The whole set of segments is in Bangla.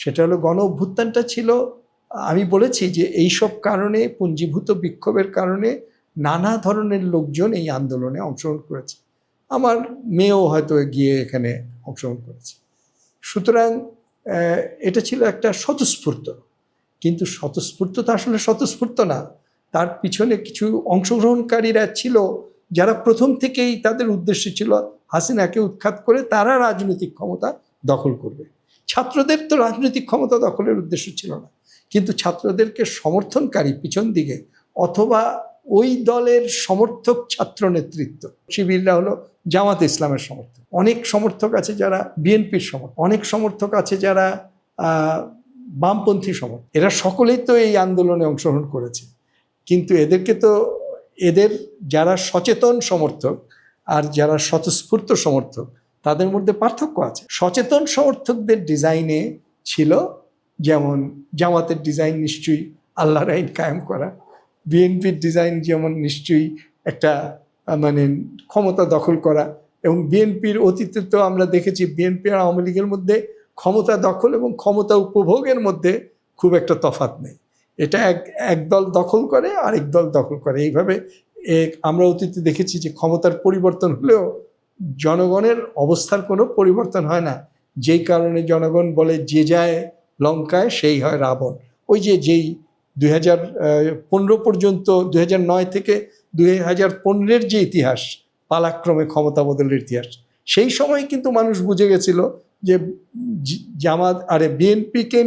সেটা হলো গণ অভ্যুত্থানটা ছিল। আমি বলেছি যে এইসব কারণে, পুঞ্জীভূত বিক্ষোভের কারণে নানা ধরনের লোকজন এই আন্দোলনে অংশগ্রহণ করেছে। আমার মেয়েও হয়তো গিয়ে এখানে অংশগ্রহণ করেছে। সুতরাং এটা ছিল একটা স্বতঃস্ফূর্ত। কিন্তু স্বতঃস্ফূর্ত তো আসলে স্বতঃস্ফূর্ত না। তার পিছনে কিছু অংশগ্রহণকারীরা ছিল, যারা প্রথম থেকেই তাদের উদ্দেশ্য ছিল হাসিনাকে উৎখাত করে তারা রাজনৈতিক ক্ষমতা দখল করবে। ছাত্রদের তো রাজনৈতিক ক্ষমতা দখলের উদ্দেশ্য ছিল না। কিন্তু ছাত্রদেরকে সমর্থনকারী পিছন দিকে অথবা ওই দলের সমর্থক ছাত্র নেতৃত্ব, শিবিররা হলো জামাত ইসলামের সমর্থক। অনেক সমর্থক আছে যারা বিএনপির সমর্থক, অনেক সমর্থক আছে যারা বামপন্থী সমর্থক। এরা সকলেই তো এই আন্দোলনে অংশগ্রহণ করেছে। কিন্তু এদেরকে তো, এদের যারা সচেতন সমর্থক আর যারা স্বতঃস্ফূর্ত সমর্থক তাদের মধ্যে পার্থক্য আছে। সচেতন সমর্থকদের ডিজাইনে ছিল যেমন জামাতের ডিজাইন নিশ্চয়ই আল্লাহর আইন কায়েম করা, বিএনপির ডিজাইন যেমন নিশ্চয়ই একটা মানে ক্ষমতা দখল করা এবং বিএনপির অতীতে তো আমরা দেখেছি বিএনপি আর আওয়ামী লীগের মধ্যে ক্ষমতা দখল এবং ক্ষমতা উপভোগের মধ্যে খুব একটা তফাৎ নেই। এটা এক একদল দখল করে, আরেক দল দখল করে। এইভাবে এক আমরা অতীতে দেখেছি যে ক্ষমতার পরিবর্তন হলেও জনগণের অবস্থার কোনো পরিবর্তন হয় না। যেই কারণে জনগণ বলে যে যায় লঙ্কায়, সেই হয় রাবণ। ওই যে যেই দুই হাজার পনেরো পর্যন্ত, দুই হাজার নয় থেকে দুই হাজার পনেরোর যে ইতিহাস, পালাক্রমে ক্ষমতা বদলের ইতিহাস, সেই সময় কিন্তু মানুষ বুঝে গেছিল যে জামাত, আরে বিএনপিকে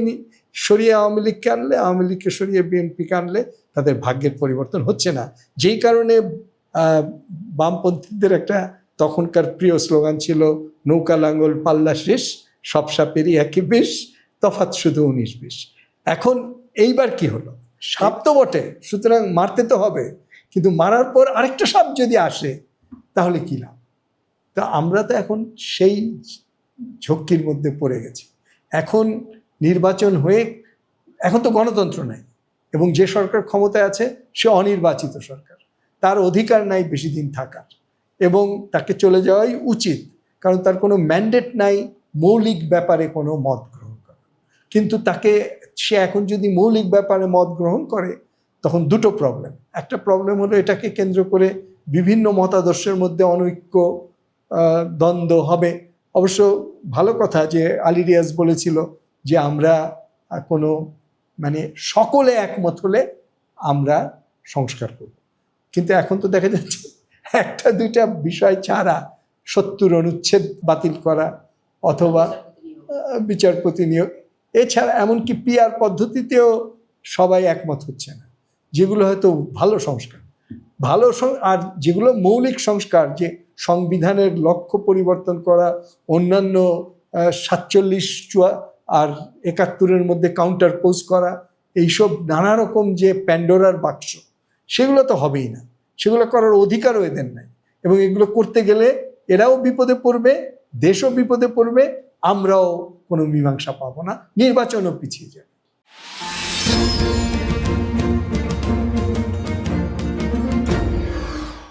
সরিয়ে আওয়ামী লীগকে আনলে, আওয়ামী লীগকে সরিয়ে বিএনপিকে আনলে তাদের ভাগ্যের পরিবর্তন হচ্ছে না। যেই কারণে বামপন্থীদের একটা তখনকার প্রিয় স্লোগান ছিল, নৌকা লাঙ্গল পাল্লা শেষ, সব সাপেরই একই বেশ, তফাৎ শুধু উনিশ বিশ। এখন এইবার কি হলো? সাপ তো বটে, সুতরাং মারতে তো হবে, কিন্তু মারার পর আরেকটা সাপ যদি আসে, তাহলে কি লাভ? তা আমরা তো এখন সেই ঝক্কির মধ্যে পড়ে গেছি। এখন নির্বাচন হয়ে, এখন তো গণতন্ত্র নাই, এবং যে সরকার ক্ষমতায় আছে, সে অনির্বাচিত সরকার। তার অধিকার নাই বেশি দিন থাকার। এবং তাকে চলে যাওয়াই উচিত, কারণ তার কোনো ম্যান্ডেট নাই মৌলিক ব্যাপারে কোনো মত গ্রহণ করা। কিন্তু তাকে, সে এখন যদি মৌলিক ব্যাপারে মত গ্রহণ করে, তখন দুটো প্রবলেম একটা প্রবলেম হলো এটাকে কেন্দ্র করে বিভিন্ন মতাদর্শের মধ্যে অনৈক্য দ্বন্দ্ব হবে। অবশ্য ভালো কথা যে আলী রিয়াজ বলেছিল যে আমরা কোনো মানে সকলে একমত হলে আমরা সংস্কার করব। কিন্তু এখন তো দেখা যাচ্ছে একটা, দুইটা বিষয় ছাড়া সত্তর অনুচ্ছেদ বাতিল করা অথবা বিচারপতি নিয়োগ এছাড়া এমনকি পিআর পদ্ধতিতেও সবাই একমত হচ্ছে না, যেগুলো হয়তো ভালো সংস্কার। ভালো আর যেগুলো মৌলিক সংস্কার, যে সংবিধানের লক্ষ্য পরিবর্তন করা, অন্যান্য সাতচল্লিশ চুয়া, আর একাত্তরের মধ্যে কাউন্টার পোজ করা, এইসব নানা রকম যে প্যান্ডোরার বাক্স, সেগুলো তো হবেই না। সেগুলো করার অধিকারও এদের নাই। এবং এগুলো করতে গেলে এরাও বিপদে পড়বে, দেশও বিপদে পড়বে, আমরাও কোনো মীমাংসা পাবো না, নির্বাচনও পিছিয়ে যাবে।